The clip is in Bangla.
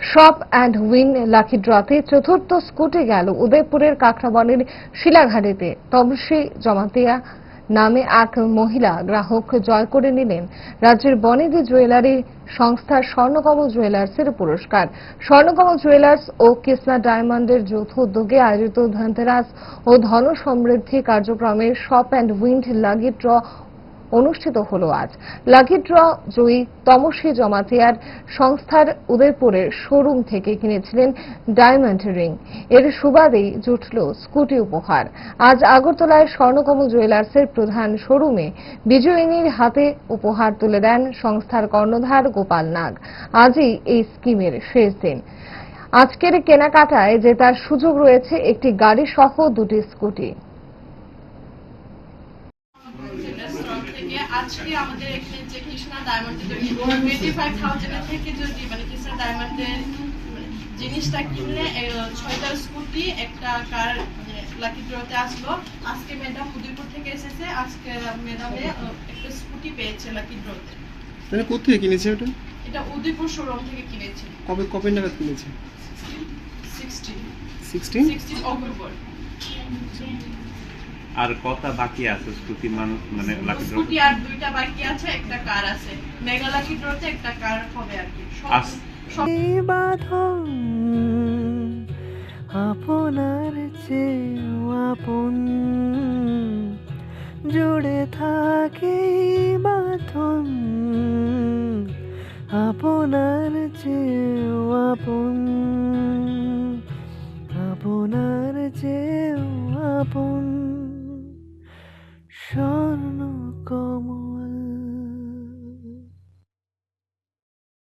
শপ অ্যান্ড উইন লাকি ড্রতে চতুর্থ স্কুটি গেল উদয়পুরের কাকরাবনের শিলাঘাড়িতে তবসি জমাতিয়া নামে এক মহিলা গ্রাহক জয় করে নিলেন। রাজ্যের বনেদি জুয়েলারি সংস্থার স্বর্ণকমল জুয়েলার্সের পুরস্কার। স্বর্ণকমল জুয়েলার্স ও কৃষ্ণা ডায়মন্ডের যৌথ উদ্যোগে আয়োজিত ধনতেরাস ও ধন সমৃদ্ধি কার্যক্রমে shop and win lucky draw অনুষ্ঠিত হলো আজ। লাকি ড্র জয়ী তমসী জমাতিয়ার সংস্থার উদয়পুরের শোরুম থেকে কিনেছিলেন ডায়মন্ড রিং। এর সুবাদেই জুটল স্কুটি উপহার। আজ আগরতলায় স্বর্ণকমল জুয়েলার্সের প্রধান শোরুমে বিজয়িনীর হাতে উপহার তুলে দেন সংস্থার কর্ণধার গোপাল নাগ। আজই এই স্কিমের শেষ দিন। আজকের কেনাকাটায় জেতার সুযোগ রয়েছে একটি গাড়ি সহ দুটি স্কুটি। থেকে আজকে আমাদের এখানে যে কৃষ্ণা ডায়মন্ডের টোয়েন্টি ফাইভ থাউজেন্ডের থেকে যদি মানে কৃষ্ণা ডায়মন্ডের মানে জিনিসটা কিনলে ছয়টা স্কুটি একটা কার মানে লাকি ড্রতে আসলো। আজকে ম্যাডাম উদয়পুর থেকে এসেছে আজকে ম্যাডামে একটা স্কুটি পেয়েছে লাকি ড্রতে তাহলে কোথেকে কিনেছে ওটা? এটা উদয়পুর শোরুম থেকে কিনেছি। কবে কবে নাগাদ কিনেছে? Sixteen sixteen sixteen October. আর কথা বাকি আছে? স্কুটি মানুষ মানে লাকি ড্র স্কুটি আর দুইটা বাকি আছে একটা কার আছে। মেগা লাকি ড্রতে একটা কার হবে আর কি। সব বাঁধন আপনার চেয়েও আপন। জুড়ে থাকে বাঁধন আপনার চেয়েও আপন। আপনার চেয়েও আপন। 说